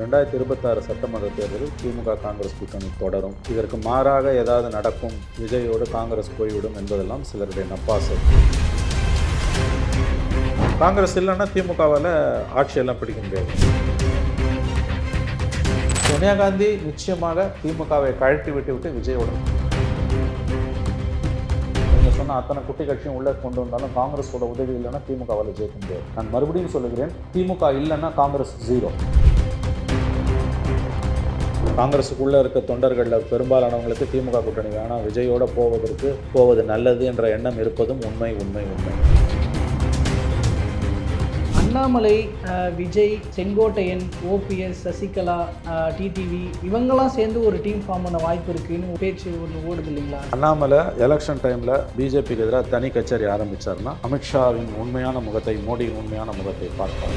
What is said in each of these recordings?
ரெண்டாயிரத்தி இருபத்தாறு சட்டமன்ற தேர்தலில் திமுக காங்கிரஸ் கூட்டணி தொடரும். இதற்கு மாறாக ஏதாவது நடக்கும் விஜயோடு காங்கிரஸ் போய்விடும் என்பதெல்லாம் சிலருடைய நப்பாசை. காங்கிரஸ் இல்லைன்னா திமுகவால் ஆட்சியெல்லாம் பிடிக்க முடியாது. சோனியா காந்தி நிச்சயமாக திமுகவை கழட்டி விட்டு விட்டு விஜயோடு. நீங்கள் சொன்ன அத்தனை குட்டி கட்சியும் உள்ளே கொண்டு வந்தாலும் காங்கிரஸோட உதவி இல்லைன்னா திமுகவால் ஜெயிக்க முடியாது. நான் மறுபடியும் சொல்லுகிறேன் திமுக இல்லைன்னா காங்கிரஸ் ஜீரோ. காங்கிரஸுக்குள்ளே இருக்க தொண்டர்களில் பெரும்பாலானவங்களுக்கு திமுக கூட்டணி வேணாம். விஜயோட போவதற்கு போவது நல்லது என்ற எண்ணம் இருப்பதும் உண்மை உண்மை உண்மை. அண்ணாமலை விஜய் செங்கோட்டையன் ஓபிஎஸ் சசிகலா டிடிவி இவங்கெல்லாம் சேர்ந்து ஒரு டீம் ஃபார்ம் பண்ண வாய்ப்பு இருக்குன்னு பேச்சு ஒன்று ஓடுது இல்லைங்களா? அண்ணாமலை எலெக்ஷன் டைமில் பிஜேபிக்கு எதிராக தனி கச்சேரி ஆரம்பிச்சார்னா அமித்ஷாவின் உண்மையான முகத்தை மோடியின் உண்மையான முகத்தை பார்ப்பார்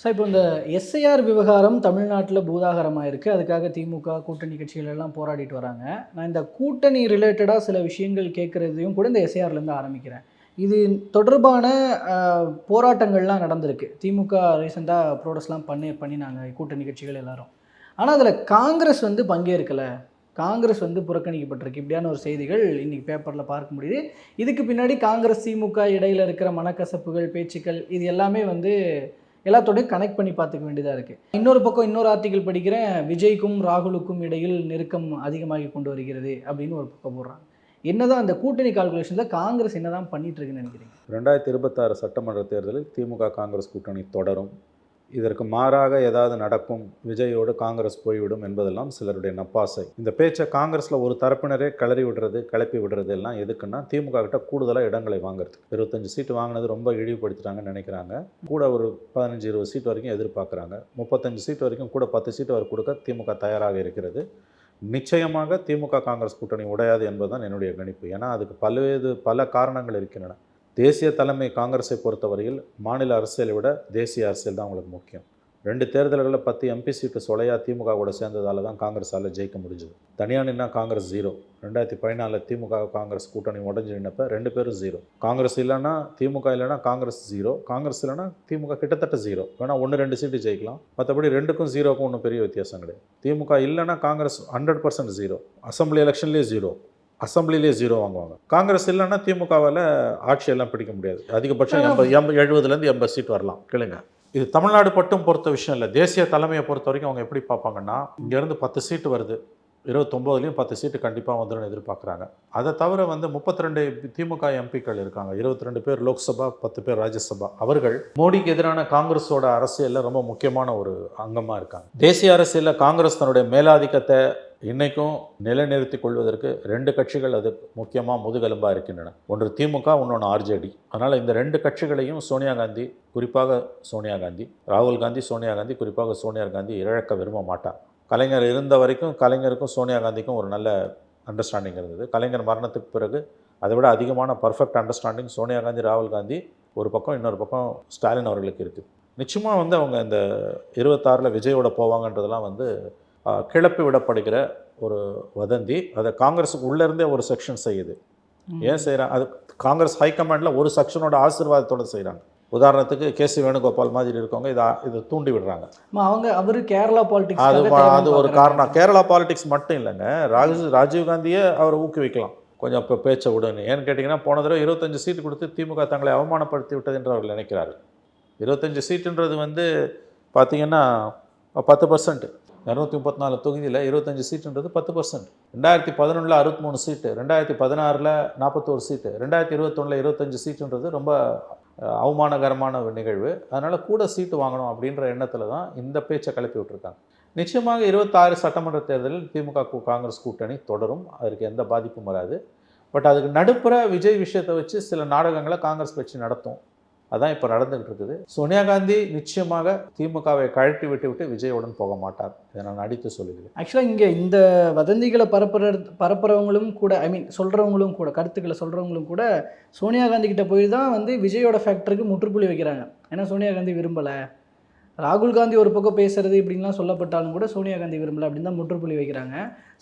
சார் இப்போ இந்த எஸ்ஐஆர் விவகாரம் தமிழ்நாட்டில் பூதாகரமாக இருக்குது அதுக்காக திமுக கூட்டணி கட்சிகளெல்லாம் போராடிட்டு வராங்க. நான் இந்த கூட்டணி ரிலேட்டடாக சில விஷயங்கள் கேட்குறதையும் கூட இந்த எஸ்ஐஆர்லேருந்து ஆரம்பிக்கிறேன். இது தொடர்பான போராட்டங்கள்லாம் நடந்திருக்கு. திமுக ரீசெண்டாக ப்ரோடஸ்லாம் பண்ணி பண்ணினாங்க கூட்டணி கட்சிகள் எல்லாரும். ஆனால் அதில் காங்கிரஸ் வந்து பங்கேற்கலை. காங்கிரஸ் வந்து புறக்கணிக்கப்பட்டிருக்கு. இப்படியான ஒரு செய்திகள் இன்றைக்கி பேப்பரில் பார்க்க முடியுது. இதுக்கு பின்னாடி காங்கிரஸ் திமுக இடையில் இருக்கிற மனக்கசப்புகள் பேச்சுக்கள் இது எல்லாமே வந்து எல்லாத்தோடையும் கனெக்ட் பண்ணி பார்த்துக்க வேண்டியதாக இருக்குது இன்னொரு பக்கம் இன்னொரு ஆர்டிக்கல் படிக்கிறேன் விஜய்க்கும் ராகுலுக்கும் இடையில் நெருக்கம் அதிகமாகி கொண்டு வருகிறது அப்படின்னு ஒரு பக்கம் போடுறாங்க. என்னதான் அந்த கூட்டணி கால்குலேஷனில் காங்கிரஸ் என்னதான் பண்ணிட்டு இருக்குன்னு நினைக்கிறீங்க? ரெண்டாயிரத்தி இருபத்தாறு சட்டமன்ற தேர்தலில் திமுக காங்கிரஸ் கூட்டணி தொடரும். இதற்கு மாறாக ஏதாவது நடக்கும் விஜயோடு காங்கிரஸ் போய்விடும் என்பதெல்லாம் சிலருடைய நப்பாசை. இந்த பேச்சை காங்கிரஸில் ஒரு தரப்பினரே கிளறி விடுறது கிளப்பி விடுறது எல்லாம் எதுக்குன்னா திமுக கிட்ட கூடுதலாக இடங்களை வாங்குறது இருபத்தஞ்சு சீட்டு வாங்கினது ரொம்ப இழிவுபடுத்திட்டாங்கன்னு நினைக்கிறாங்க. கூட ஒரு பதினஞ்சு இருபது சீட் வரைக்கும் எதிர்பார்க்குறாங்க. முப்பத்தஞ்சு சீட் வரைக்கும் கூட பத்து சீட் அவர் கொடுக்க திமுக தயாராக இருக்கிறது. நிச்சயமாக திமுக காங்கிரஸ் கூட்டணி உடையாது என்பதுதான் என்னுடைய கணிப்பு. ஏன்னா அதுக்கு பல்வேறு பல காரணங்கள் இருக்கின்றன. தேசிய தலைமை காங்கிரஸை பொறுத்தவரையில் மாநில அரசியலை விட தேசிய அரசியல் தான் அவங்களுக்கு முக்கியம். ரெண்டு தேர்தல்களில் பத்து எம்பி சீட்டு சொலையா திமுக கூட சேர்ந்ததால தான் காங்கிரஸால் ஜெயிக்க முடிஞ்சது. தனியாக நின்னா காங்கிரஸ் ஜீரோ ரெண்டாயிரத்தி பதினாலில் திமுக காங்கிரஸ் கூட்டணி உடஞ்சி நின்னப்ப ரெண்டு பேரும் ஜீரோ காங்கிரஸ் இல்லைன்னா திமுக இல்லைன்னா காங்கிரஸ் ஜீரோ காங்கிரஸ் இல்லைன்னா திமுக கிட்டத்தட்ட ஜீரோ வேணால் ஒன்று ரெண்டு சீட்டு ஜெயிக்கலாம். மற்றபடி ரெண்டுக்கும் ஜீரோக்கும் ஒன்றும் பெரிய வித்தியாசம் கிடையாது. திமுக இல்லைன்னா Congress hundred percent zero assembly எலெக்ஷன்லேயே zero அசம்பிளிலே ஜீரோ வாங்குவாங்க. காங்கிரஸ் இல்லைன்னா திமுகவால் ஆட்சியெல்லாம் பிடிக்க முடியாது. அதிகபட்சம் எண்பது எண்பது எழுபதுலேருந்து எண்பது சீட் வரலாம். கேளுங்க. இது தமிழ்நாடு மட்டும் பொறுத்த விஷயம் இல்லை. தேசிய தலைமையை பொறுத்த வரைக்கும் அவங்க எப்படி பார்ப்பாங்கன்னா இங்கேருந்து பத்து சீட்டு வருது. இருபத்தொம்போதுலேயும் பத்து சீட்டு கண்டிப்பாக வந்துடும் எதிர்பார்க்குறாங்க. அதை தவிர வந்து முப்பத்தி ரெண்டு திமுக எம்பிக்கள் இருக்காங்க. இருபத்தி ரெண்டு பேர் லோக்சபா பத்து பேர் ராஜ்யசபா. அவர்கள் மோடிக்கு எதிரான காங்கிரஸோட அரசியலில் ரொம்ப முக்கியமான ஒரு அங்கமாக இருக்காங்க. தேசிய அரசியலில் காங்கிரஸ் தன்னுடைய மேலாதிக்கத்தை இன்றைக்கும் நிலைநிறுத்தி கொள்வதற்கு ரெண்டு கட்சிகள் அது முக்கியமாக முதுகெலும்பாக இருக்கின்றன. ஒன்று திமுக இன்னொன்று ஆர்ஜேடி அதனால் இந்த ரெண்டு கட்சிகளையும் சோனியா காந்தி குறிப்பாக சோனியா காந்தி ராகுல் காந்தி சோனியா காந்தி குறிப்பாக சோனியா காந்தி இழக்க விரும்ப மாட்டார். கலைஞர் இருந்த வரைக்கும் கலைஞருக்கும் சோனியா காந்திக்கும் ஒரு நல்ல அண்டர்ஸ்டாண்டிங் இருந்தது. கலைஞர் மரணத்துக்கு பிறகு அதை விட அதிகமான பர்ஃபெக்ட் அண்டர்ஸ்டாண்டிங் சோனியா காந்தி ராகுல் காந்தி ஒரு பக்கம் இன்னொரு பக்கம் ஸ்டாலின் அவர்களுக்கு இருக்குது நிச்சயமாக வந்து அவங்க இந்த இருபத்தாறில் விஜயோட போவாங்கன்றதெல்லாம் வந்து கிளப்பி விடப்படுகிற ஒரு வதந்தி அதை காங்கிரஸுக்கு உள்ளேருந்தே ஒரு செக்ஷன் செய்யுது. ஏன் செய்கிறாங்க அது காங்கிரஸ் ஹைகமாண்டில் ஒரு செக்ஷனோட ஆசீர்வாதத்தோட செய்கிறாங்க உதாரணத்துக்கு கே சி வேணுகோபால் மாதிரி இருக்கவங்க இதை இதை தூண்டி விடுறாங்க. அவங்க அவர் கேரளா பாலிடிக்ஸ் அது அது ஒரு காரணம். கேரளா பாலிடிக்ஸ் மட்டும் இல்லைங்க. ராஜீவ் ராஜீவ் காந்தியே அவரை ஊக்குவிக்கலாம். கொஞ்சம் இப்போ பேச்சை விடுன்னு. ஏன்னு கேட்டிங்கன்னா போன தடவை இருபத்தஞ்சு சீட்டு கொடுத்து திமுக தங்களை அவமானப்படுத்தி விட்டது என்று அவர்கள் நினைக்கிறார்கள். இருபத்தஞ்சு சீட்டுன்றது வந்து பார்த்தீங்கன்னா பத்து பர்சன்ட் இரநூத்தி முப்பத்தி நாலு தொகுதியில் இருபத்தஞ்சி சீட்டுன்றது பத்து பர்சன்ட் ரெண்டாயிரத்தி பதினொன்றில் அறுபத்தி மூணு சீட்டு ரெண்டாயிரத்தி பதினாறில் நாற்பத்தோரு சீட்டு ரெண்டாயிரத்தி இருபத்தொன்னில் இருபத்தஞ்சி சீட்டுன்றது ரொம்ப அவமானகரமான நிகழ்வு. அதனால் கூட சீட்டு வாங்கணும் அப்படின்ற எண்ணத்தில் தான் இந்த பேச்சை கிளப்பி விட்டுருக்காங்க. நிச்சயமாக இருபத்தாறு சட்டமன்ற தேர்தலில் திமுக காங்கிரஸ் கூட்டணி தொடரும். அதற்கு எந்த பாதிப்பும் வராது. பட் அதுக்கு நடுப்புற விஜய் விஷயத்தை வச்சு சில நாடகங்களை காங்கிரஸ் கட்சி நடத்தும். அதான் இப்போ நடந்துகிட்டு இருக்குது சோனியா காந்தி நிச்சயமாக திமுகவை கழட்டி விட்டு விட்டு விஜயுடன் போக மாட்டார். இதை நான் அடித்து சொல்லுகிறேன் ஆக்சுவலாக இங்கே இந்த வதந்திகளை பரப்புற பரப்புறவங்களும் கூட ஐ மீன் சொல்கிறவங்களும் கூட கருத்துக்களை சொல்கிறவங்களும் கூட சோனியா காந்தி கிட்ட போய் தான் வந்து விஜயோட ஃபேக்டருக்கு முற்றுப்புள்ளி வைக்கிறாங்க. ஏன்னா சோனியா காந்தி விரும்பலை. ராகுல் காந்தி ஒரு பக்கம் பேசுறது இப்படின்லாம் சொல்லப்பட்டாலும் கூட சோனியா காந்தி விரும்பல அப்படின்னு தான் முற்றுப்புள்ளி வைக்கிறாங்க.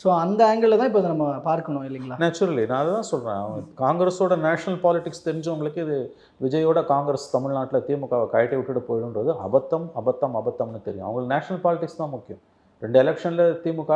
ஸோ அந்த ஆங்கிளில் தான் இப்போ நம்ம பார்க்கணும் இல்லைங்களா? நேச்சுரலி நான் அதுதான் சொல்கிறேன் அவங்க காங்கிரஸோட நேஷனல் பாலிடிக்ஸ் தெரிஞ்சவங்களுக்கு இது விஜயோட காங்கிரஸ் தமிழ்நாட்டில் திமுகவை கழட்டி விட்டுட்டு போயிடுன்றது அபத்தம் அபத்தம் அபத்தம்னு தெரியும். அவங்களுக்கு நேஷனல் பாலிடிக்ஸ் தான் முக்கியம். ரெண்டு எலெக்ஷனில் திமுக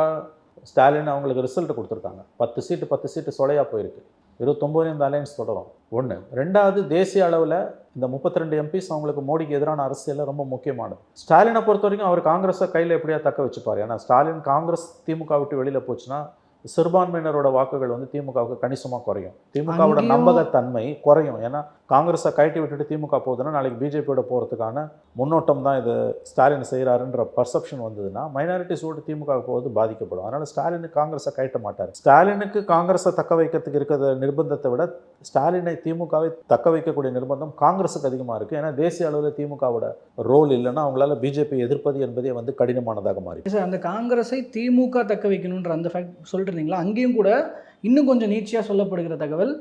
ஸ்டாலின் அவங்களுக்கு ரிசல்ட் கொடுத்துருக்காங்க. பத்து சீட்டு பத்து சீட்டு சொலையாக போயிருக்கு. இருபத்தொம்போது இந்த அலையன்ஸ் தொடரும். ஒன்று ரெண்டாவது தேசிய அளவில் இந்த 32 ரெண்டு எம்பிஸ் அவங்களுக்கு மோடிக்கு எதிரான அரசியலில் ரொம்ப முக்கியமானது. ஸ்டாலினை பொறுத்த வரைக்கும் அவர் காங்கிரஸை கையில் எப்படியா தக்க வச்சுப்பார்? ஏன்னா ஸ்டாலின் காங்கிரஸ் திமுக விட்டு வெளியில் போச்சுன்னா சிறுபான்மையினரோட வாக்குகள் வந்து திமுகவுக்கு கணிசமாக குறையும். திமுகவோட நம்பகத்தன்மை குறையும். ஏன்னா காங்கிரஸை கழட்டி விட்டுட்டு திமுக போகுதுன்னா நாளைக்கு பிஜேபியோட போகிறதுக்கான முன்னோட்டம் தான் இது ஸ்டாலின் செய்கிறாருன்ற பர்செப்ஷன் வந்ததுன்னா மைனாரிட்டிஸ் ஓட்டு திமுக போவது பாதிக்கப்படும். அதனால் ஸ்டாலின் காங்கிரஸை கழட்ட மாட்டார். ஸ்டாலினுக்கு காங்கிரஸை தக்க வைக்கிறதுக்கு இருக்கிற நிர்பந்தத்தை விட ஸ்டாலினை திமுகவை தக்க வைக்கக்கூடிய நிர்பந்தம் காங்கிரஸுக்கு அதிகமாக இருக்குது ஏன்னா தேசிய அளவில் திமுகவோட ரோல் இல்லைன்னா அவங்களால பிஜேபி எதிர்ப்பது என்பதே வந்து கடினமானதாக மாறி சார் அந்த காங்கிரஸை திமுக தக்க வைக்கணுன்ற அந்த ஃபேக்ட் சொல்லிட்டு இருந்தீங்களா அங்கேயும் கூட இன்னும் கொஞ்சம் நீட்சியாக சொல்லப்படுகிற தகவல்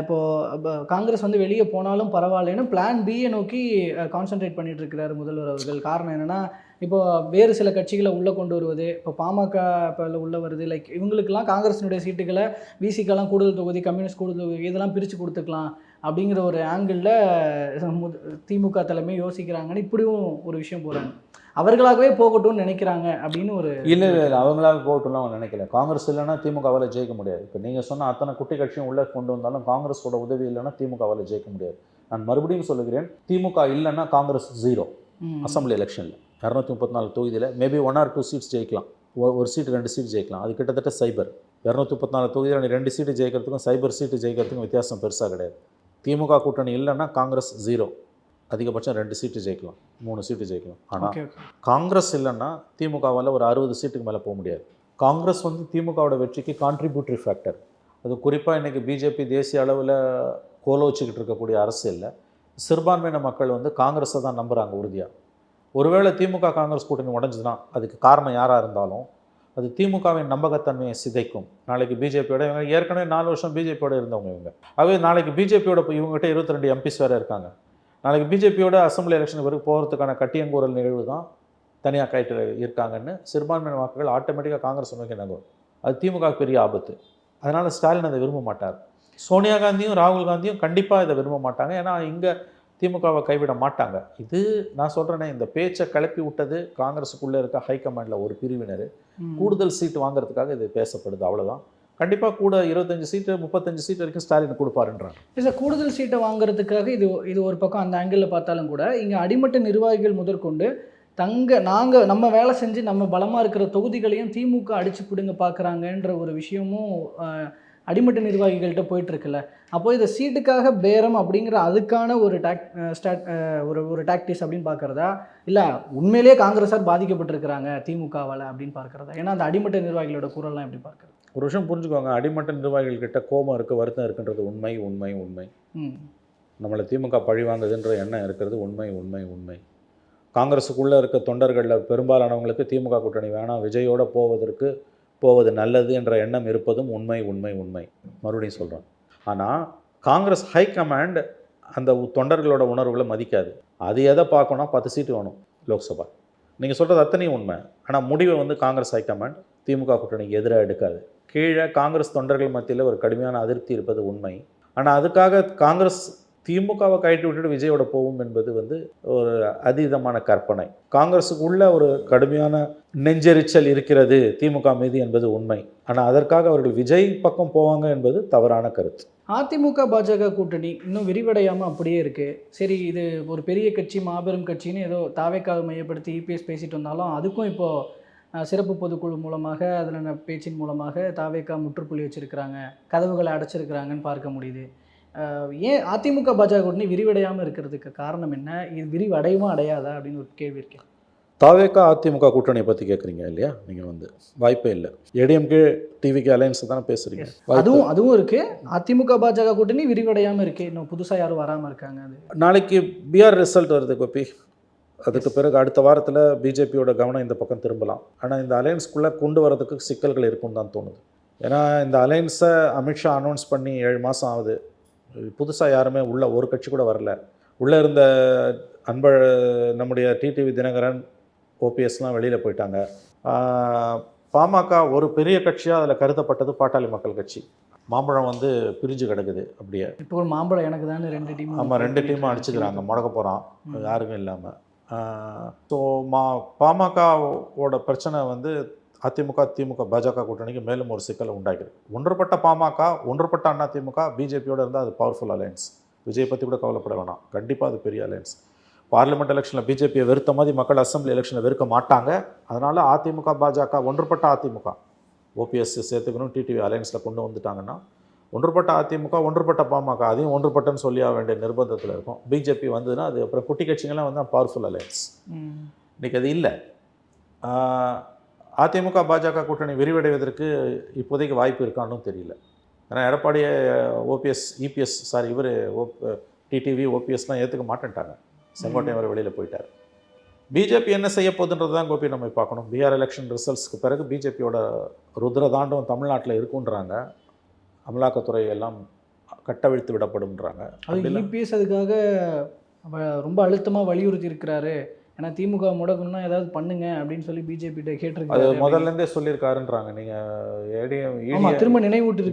இப்போது காங்கிரஸ் வந்து வெளியே போனாலும் பரவாயில்லைன்னு பிளான் பியை நோக்கி கான்சென்ட்ரேட் பண்ணிட்டு இருக்கிறார் முதல்வர் அவர்கள். காரணம் என்னன்னா இப்போ வேறு சில கட்சிகளை உள்ளே கொண்டு வருவது இப்போ பாமக இப்போ உள்ளே வருது. லைக் இவங்களுக்கெல்லாம் காங்கிரஸினுடைய சீட்டுகளை விசிக்கெல்லாம் கூடுதல் தொகுதி கம்யூனிஸ்ட் கூடுதல் தொகுதி இதெல்லாம் பிரித்து கொடுத்துக்கலாம். அப்படிங்கிற ஒரு ஆங்கிளில் திமுக தலைமை யோசிக்கிறாங்கன்னு இப்படியும் ஒரு விஷயம் போகிறாங்க அவர்களாகவே போகட்டும்னு நினைக்கிறாங்க அப்படின்னு ஒரு இல்லை இல்லை இல்லை. அவங்களால போட்டுலாம் அவங்க நினைக்கல. காங்கிரஸ் இல்லைன்னா திமுகவால் ஜெயிக்க முடியாது. இப்போ நீங்கள் சொன்ன அத்தனை குட்டி கட்சியும் உள்ளே கொண்டு வந்தாலும் காங்கிரஸோட உதவி இல்லைன்னா திமுகவால் ஜெயிக்க முடியாது. நான் மறுபடியும் சொல்லுகிறேன் திமுக இல்லைன்னா காங்கிரஸ் ஜீரோ. அசம்பிளி எலெக்ஷனில். இரநூத்தி முப்பத்தி நாலு தொகுதியில் maybe one or two seats ஜெயிக்கலாம் ஒரு சீட் ரெண்டு சீட் ஜெயிக்கலாம். அது கிட்டத்தட்ட சைபர் இரநூத்தி முப்பத்தி நாலு தொகுதியில் ரெண்டு சீட்டு ஜெயிக்கிறதுக்கும் சைபர் சீட்டு ஜெயிக்கிறதுக்கும் வித்தியாசம் பெருசாக கிடையாது. திமுக கூட்டணி இல்லைன்னா காங்கிரஸ் ஜீரோ அதிகபட்சம் ரெண்டு சீட்டு ஜெயிக்கலாம். மூணு சீட்டு ஜெயிக்கலாம். ஆனால் காங்கிரஸ் இல்லைன்னா திமுகவால் ஒரு அறுபது சீட்டுக்கு மேலே போக முடியாது. காங்கிரஸ் வந்து திமுகவோட வெற்றிக்கு கான்ட்ரிபியூட்டரி ஃபேக்டர் அது குறிப்பாக இன்றைக்கி பிஜேபி தேசிய அளவில் கோலோச்சிக்கிட்டு இருக்கக்கூடிய அரசியலில் சிறுபான்மையின மக்கள் வந்து காங்கிரஸை தான் நம்புகிறாங்க உறுதியாக ஒருவேளை திமுக காங்கிரஸ் கூட்டணி உடஞ்சுதுன்னா அதுக்கு காரணம் யாராக இருந்தாலும் அது திமுகவின் நம்பகத்தன்மையை சிதைக்கும். நாளைக்கு பிஜேபியோட இவங்க ஏற்கனவே நாலு வருஷம் பிஜேபியோட இருந்தவங்க இவங்க. ஆகவே நாளைக்கு பிஜேபியோட இவங்ககிட்ட இருபத்தி ரெண்டு எம்பிஸ் வேறு இருக்காங்க. நாளைக்கு பிஜேபியோட அசம்பிளி எலெக்ஷன் பிறகு போகிறதுக்கான கட்டியங்கூரல் நிகழ்வு தான் தனியாக கைட்டு இருக்காங்கன்னு சிறுபான்மையின வாக்குகள் ஆட்டோமேட்டிக்காக காங்கிரஸ் நோக்கி நகரும். அது திமுக பெரிய ஆபத்து. அதனால் ஸ்டாலின் அதை விரும்ப மாட்டார். சோனியா காந்தியும் ராகுல் காந்தியும் கண்டிப்பாக இதை விரும்ப மாட்டாங்க. ஏன்னா இங்கே திமுகவை கைவிட மாட்டாங்க. இது நான் சொல்கிறேனே இந்த பேச்சை கிளப்பி விட்டது காங்கிரஸுக்குள்ளே இருக்க ஹைகமாண்டில் ஒரு பிரிவினர். கூடுதல் சீட் வாங்குறதுக்காக இது பேசப்படுது அவ்வளவுதான். கண்டிப்பாக கூட இருபத்தஞ்சு சீட்டு முப்பத்தஞ்சு சீட் வரைக்கும் ஸ்டாலின் கொடுப்பாருன்றாங்க. சார் கூடுதல் சீட்டை வாங்குறதுக்காக இது இது ஒரு பக்கம் அந்த ஆங்கிளில் பார்த்தாலும் கூட இங்கே அடிமட்ட நிர்வாகிகள் முதற்கொண்டு தங்க நாங்கள் நம்ம வேலை செஞ்சு நம்ம பலமாக இருக்கிற தொகுதிகளையும் திமுக அடிச்சு பிடுங்க பார்க்குறாங்கன்ற ஒரு விஷயமும் அடிமட்ட நிர்வாகிகள்கிட்ட போயிட்டு இருக்குல்ல அப்போ இதை சீட்டுக்காக பேரம் அப்படிங்கிற அதுக்கான ஒரு டாக் ஸ்டாட் ஒரு ஒரு டாக்டிஸ் அப்படின்னு பார்க்குறதா? இல்லை உண்மையிலேயே காங்கிரஸார் பாதிக்கப்பட்டிருக்கிறாங்க திமுகவால் அப்படின்னு பார்க்குறதா? ஏன்னா அந்த அடிமட்ட நிர்வாகிகளோட குரல்லாம் எப்படி பார்க்குறது? ஒரு விஷயம் புரிஞ்சுக்கோங்க. அடிமட்ட நிர்வாகிகள் கிட்ட கோபம் இருக்குது வருத்தம் இருக்குன்றது உண்மை உண்மை உண்மை. நம்மளை திமுக பழி வாங்குதுன்ற எண்ணம் இருக்கிறது உண்மை உண்மை உண்மை. காங்கிரஸுக்குள்ளே இருக்க தொண்டர்களில் பெரும்பாலானவங்களுக்கு திமுக கூட்டணி வேணாம். விஜயோட போவதற்கு போவது நல்லது என்ற எண்ணம் இருப்பதும் உண்மை உண்மை உண்மை. மறுபடியும் சொல்கிறேன் ஆனால் காங்கிரஸ் ஹை கமாண்ட் அந்த தொண்டர்களோட உணர்வுகளை மதிக்காது. அது எதை பார்க்கணும் பத்து சீட்டு வேணும் லோக்சபா. நீங்கள் சொல்கிறது அத்தனையும் உண்மை. ஆனால் முடிவை வந்து காங்கிரஸ் ஹைகமாண்ட் திமுக கூட்டணிக்கு எதிராக எடுக்காது. கீழே காங்கிரஸ் தொண்டர்கள் மத்தியில் ஒரு கடுமையான அதிருப்தி இருப்பது உண்மை. ஆனால் அதுக்காக காங்கிரஸ் திமுகவை கழட்டி விட்டுட்டு விஜயோட போகும் என்பது வந்து ஒரு அதீதமான கற்பனை. காங்கிரஸுக்கு உள்ள ஒரு கடுமையான நெஞ்செரிச்சல் இருக்கிறது திமுக மீது என்பது உண்மை. ஆனால் அதற்காக அவர்கள் விஜய் பக்கம் போவாங்க என்பது தவறான கருத்து. அதிமுக பாஜக கூட்டணி இன்னும் விரிவடையாமல் அப்படியே இருக்குது சரி இது ஒரு பெரிய கட்சி மாபெரும் கட்சின்னு ஏதோ தாவேக்காவை மையப்படுத்தி இபிஎஸ் பேசிட்டு வந்தாலும் அதுக்கும் இப்போது சிறப்பு பொதுக்குழு மூலமாக அதில் பேச்சின் மூலமாக தாவேக்கா முற்றுப்புள்ளி வச்சுருக்கிறாங்க. கதவுகளை அடைச்சிருக்கிறாங்கன்னு பார்க்க முடியுது. ஏன் அதிமுக பாஜக கூட்டணி விரிவடையாமல் இருக்கிறதுக்கு காரணம் என்ன? இது விரிவடையுமா அடையாதா? அப்படின்னு ஒரு கேள்வி இருக்கு. தாவேக்கா அதிமுக கூட்டணியை பற்றி கேட்குறீங்க இல்லையா? நீங்கள் வந்து வாய்ப்பே இல்லை. ஏடிஎம்கே டிவிக்கு அலையன்ஸ் தானே பேசுகிறீங்க அதுவும் அதுவும் இருக்கு. அதிமுக பாஜக கூட்டணி விரிவடையாம இருக்கு. இன்னும் புதுசா யாரும் வராம இருக்காங்க அது. நாளைக்கு பிஆர் ரிசல்ட் வருது கோபி. அதுக்கு பிறகு அடுத்த வாரத்தில் பிஜேபியோட கவனம் இந்த பக்கம் திரும்பலாம். ஆனால் இந்த அலையன்ஸ்குள்ளே கொண்டு வரதுக்கு சிக்கல்கள் இருக்குன்னு தான் தோணுது. ஏன்னா இந்த அலையன்ஸை அமித்ஷா அனௌன்ஸ் பண்ணி ஏழு மாதம் ஆகுது. புதுசாக யாருமே உள்ள ஒரு கட்சி கூட வரல. உள்ளே இருந்த அன்ப நம்முடைய டிடிவி தினகரன் ஓபிஎஸ்லாம் வெளியில் போயிட்டாங்க. பாமக ஒரு பெரிய கட்சியாக அதில் கருதப்பட்டது பாட்டாளி மக்கள் கட்சி. மாம்பழம் வந்து பிரிஞ்சு கிடக்குது அப்படியே. இப்போ ஒரு மாம்பழம் எனக்கு தானே ரெண்டு டீம் ஆமாம் ரெண்டு டீமும் அடிச்சுக்கிறாங்க முடக்க போகிறான் ம். யாருமே இல்லாமல் ஸோ மா பாமகவோட பிரச்சனை வந்து அதிமுக திமுக பாஜக கூட்டணிக்கு மேலும் ஒரு சிக்கலை உண்டாக்கிருக்கு ஒன்றுபட்ட பாமக ஒன்றுபட்ட அண்ணா திமுக பிஜேபியோட இருந்தால் அது பவர்ஃபுல் அலையன்ஸ் விஜய் பற்றி கூட கவலைப்பட வேணாம். கண்டிப்பாக அது பெரிய அலையன்ஸ் பார்லிமெண்ட் எலெக்ஷனில் பிஜேபியை வெறுத்த மாதிரி மக்கள் அசம்பிளி எலெக்ஷனில் வெறுக்க மாட்டாங்க. அதனால் அதிமுக பாஜக ஒன்றுபட்ட அதிமுக ஓபிஎஸ் சேர்த்துக்கணும் டிடிவி அலையன்ஸில் கொண்டு வந்துட்டாங்கன்னா ஒன்றுபட்ட அதிமுக ஒன்றுபட்ட பாமக அதையும் ஒன்றுபட்டன்னு சொல்லி ஆக வேண்டிய நிர்பந்தத்தில் இருக்கும். பிஜேபி வந்ததுன்னா அது அப்புறம் குட்டி கட்சிங்கெல்லாம் வந்து பவர்ஃபுல் அலையன்ஸ் இன்றைக்கி அது இல்லை. அதிமுக பாஜக கூட்டணி விரிவடைவதற்கு இப்போதைக்கு வாய்ப்பு இருக்கான்னு தெரியல. ஏன்னா எடப்பாடியை ஓபிஎஸ் இபிஎஸ் சாரி இவர் ஓ டிடிவி ஓபிஎஸ்லாம் ஏற்றுக்க மாட்டேன்ட்டாங்க. செங்கோட்டையன் வரை வெளியில் போயிட்டார். பிஜேபி என்ன செய்ய போகுதுன்றது தான் கோபி நம்ம பார்க்கணும். பிஆர் எலெக்ஷன் ரிசல்ட்ஸ்க்கு பிறகு பிஜேபியோட ருத்ரதாண்டவம் தமிழ்நாட்டில் இருக்குன்றாங்க. அமலாக்கத்துறை எல்லாம் கட்டவிழ்த்து விடப்படும்ன்றாங்க. அது இபிஎஸ் அதுக்காக ரொம்ப அழுத்தமா வலியுறுத்தி இருக்கிறாரு. ஏன்னா திமுக முடக்கணும்னா ஏதாவது பண்ணுங்க அப்படின்னு சொல்லி பிஜேபி கிட்ட அது முதல்ல இருந்தே சொல்லியிருக்காருன்றாங்க நீங்கள் ஏடிஎம் ஆமா திரும்ப நினைவூட்டி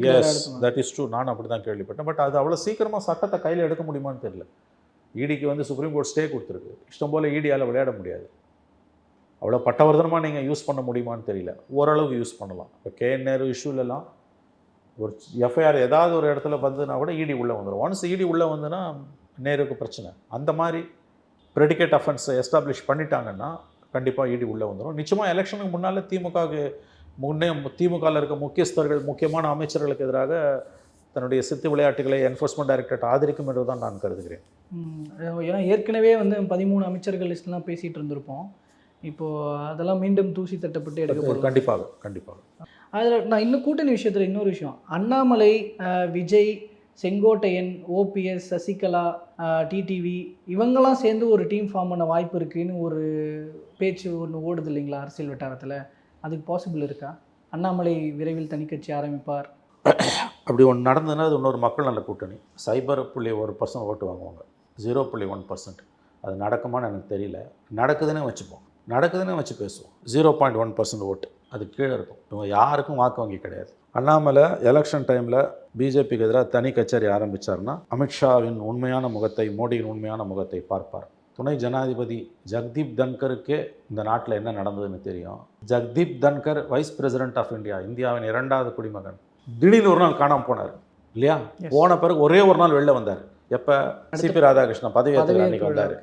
தட் இஸ் ட்ரூ நான் அப்படி தான் கேள்விப்பட்டேன். பட் அது அவ்வளோ சீக்கிரமாக சட்டத்தை கையில் எடுக்க முடியுமான்னு தெரியல. இடிக்கு வந்து சுப்ரீம் கோர்ட் ஸ்டே கொடுத்துருக்கு. இஷ்டம் போல் இடியால் விளையாட முடியாது. அவ்வளோ பட்டவர்தனமாக நீங்கள் யூஸ் பண்ண முடியுமான்னு தெரியல. ஓரளவுக்கு யூஸ் பண்ணலாம். இப்போ கே நேரு இஷ்யூலலாம் ஒரு எஃப்ஐஆர் ஏதாவது ஒரு இடத்துல வந்ததுன்னா கூட இடி உள்ளே வந்துடும் ஒன்ஸ் இடி உள்ளே வந்துன்னா நேருக்கு பிரச்சனை. அந்த மாதிரி ப்ரெடிகேட் அஃபென்ஸை எஸ்டாப்ளிஷ் பண்ணிட்டாங்கன்னா கண்டிப்பாக இடி உள்ளே வந்துடும் நிச்சயமாக எலெக்ஷனுக்கு முன்னால் திமுகவுக்கு முன்னே திமுகவில் இருக்க முக்கியஸ்தர்கள் முக்கியமான அமைச்சர்களுக்கு எதிராக தன்னுடைய சித்து விளையாட்டுகளை என்ஃபோர்ஸ்மெண்ட் டைரக்டரேட் ஆதரிக்கும் என்று தான் நான் கருதுகிறேன். ஏன்னா ஏற்கனவே வந்து பதிமூணு அமைச்சர்கள் லிஸ்ட்லாம் பேசிட்டு இருந்திருப்போம். இப்போ அதெல்லாம் மீண்டும் தூசி தட்டப்பட்டு எடுக்கப்படும் கண்டிப்பாக கண்டிப்பாக. அதில் நான் இன்னும் கூட்டணி விஷயத்தில் இன்னொரு விஷயம். அண்ணாமலை விஜய் செங்கோட்டையன் ஓபிஎஸ் சசிகலா டிடிவி இவங்கெல்லாம் சேர்ந்து ஒரு டீம் ஃபார்ம் பண்ண வாய்ப்பு இருக்குன்னு ஒரு பேச்சு ஒன்று ஓடுது இல்லைங்களா அரசியல் வட்டாரத்தில்? அதுக்கு பாசிபிள் இருக்கா? அண்ணாமலை விரைவில் தனிக்கட்சி ஆரம்பிப்பார். அப்படி ஒன்று நடந்ததுன்னா அது இன்னொரு மக்கள் நல்ல கூட்டணி. சைபர் புள்ளி ஒரு பர்சன்ட் ஓட்டு வாங்குவாங்க. ஜீரோ புள்ளி ஒன் பர்சன்ட் அது நடக்குமான்னு எனக்கு தெரியல. நடக்குதுன்னு வச்சுப்போம். நடக்குதுன்னு வச்சு பேசுவோம். ஜீரோ பாயிண்ட் ஒன் பர்சன்ட் ஓட்டு. அது கீழே இருக்கும். இவங்க யாருக்கும் வாக்கு வங்கி கிடையாது. அண்ணாமலை எலெக்ஷன் டைமில் பிஜேபிக்கு எதிராக தனி கச்சேரி ஆரம்பித்தார்னா அமித்ஷாவின் உண்மையான முகத்தை மோடியின் உண்மையான முகத்தை பார்ப்பார். துணை ஜனாதிபதி ஜக்தீப் தன்கருக்கே இந்த நாட்டில் என்ன நடந்ததுன்னு தெரியும். Jagdeep Dhankhar vice president of India இந்தியாவின் இரண்டாவது குடிமகன். திடீர்னு ஒரு நாள் காணாம போனார். இல்லையா. போன பிறகு ஒரே ஒரு நாள் வெளில வந்தார். எப்போ? சிபி ராதாகிருஷ்ணன் பதவி ஏற்றுக்கிற பதவியேற்பு அன்னைக்கு வந்தார்.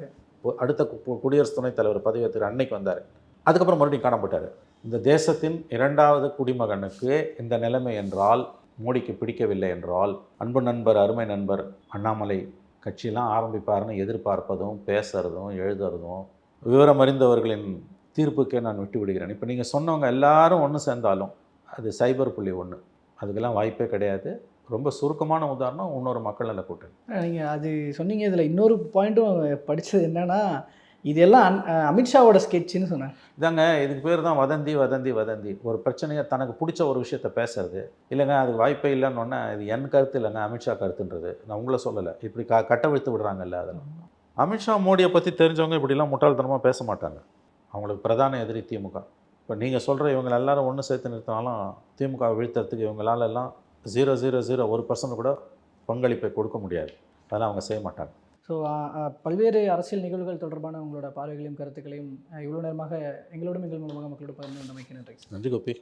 அடுத்த குடியரசு துணைத் தலைவர் பதவி ஏற்றுக்கிற அன்னைக்கு வந்தார். அதுக்கப்புறம் மறுபடியும் காணப்பட்டார் இந்த தேசத்தின் இரண்டாவது குடிமகனுக்கு இந்த நிலைமை என்றால் மோடிக்கு பிடிக்கவில்லை என்றால் அன்பு நண்பர் அருமை நண்பர் அண்ணாமலை கட்சியெல்லாம் ஆரம்பிப்பார்னு எதிர்பார்ப்பதும் பேசுறதும் எழுதுறதும் விவரம் அறிந்தவர்களின் தீர்ப்புக்கே நான் விட்டு விடுகிறேன். இப்போ நீங்கள் சொன்னவங்க எல்லாரும் ஒன்று சேர்ந்தாலும் அது சைபர் புள்ளி ஒன்று அதுக்கெல்லாம் வாய்ப்பே கிடையாது. ரொம்ப சுருக்கமான உதாரணம் இன்னொரு மக்கள் நல்ல கூட்டணி. நீங்கள் அது சொன்னீங்க. இதில் இன்னொரு பாயிண்ட்டும் படித்தது என்னன்னா இதெல்லாம் எல்லாம் அமித்ஷாவோட ஸ்கெட்சுன்னு சொன்னேன் இதாங்க இதுக்கு பேர் தான் வதந்தி வதந்தி வதந்தி. ஒரு பிரச்சனையை தனக்கு பிடிச்ச ஒரு விஷயத்த பேசுறது. இல்லைங்க அதுக்கு வாய்ப்பே இல்லைன்னு ஒன்று இது என் கருத்து இல்லைங்க அமித்ஷா கருத்துன்றது. நான் உங்களை சொல்லலை. இப்படி க கட்டவிழ்த்து விடுறாங்கல்ல அதெல்லாம். அமித்ஷா மோடியை பற்றி தெரிஞ்சவங்க இப்படிலாம் முட்டாள்தனமாக பேச மாட்டாங்க. அவங்களுக்கு பிரதான எதிரி திமுக. இப்போ நீங்கள் சொல்கிற இவங்க எல்லாரும் ஒன்று சேர்த்து நிறுத்தினாலும் திமுக வீழ்த்துறதுக்கு இவங்களால எல்லாம் ஜீரோ ஜீரோ ஜீரோ ஒரு பர்சன்ட் கூட பங்களிப்பை கொடுக்க முடியாது. அதெல்லாம் அவங்க செய்ய மாட்டாங்க. ஸோ பல்வேறு அரசியல் நிகழ்வுகள் தொடர்பான உங்களோட பார்வைகளையும் கருத்துக்களையும் இவ்வளோ நேரமாக எங்களோடும் எங்கள் மூலமாக மக்களோட பகிர்ந்து கொண்டமைக்கு நன்றி நன்றி கோபி.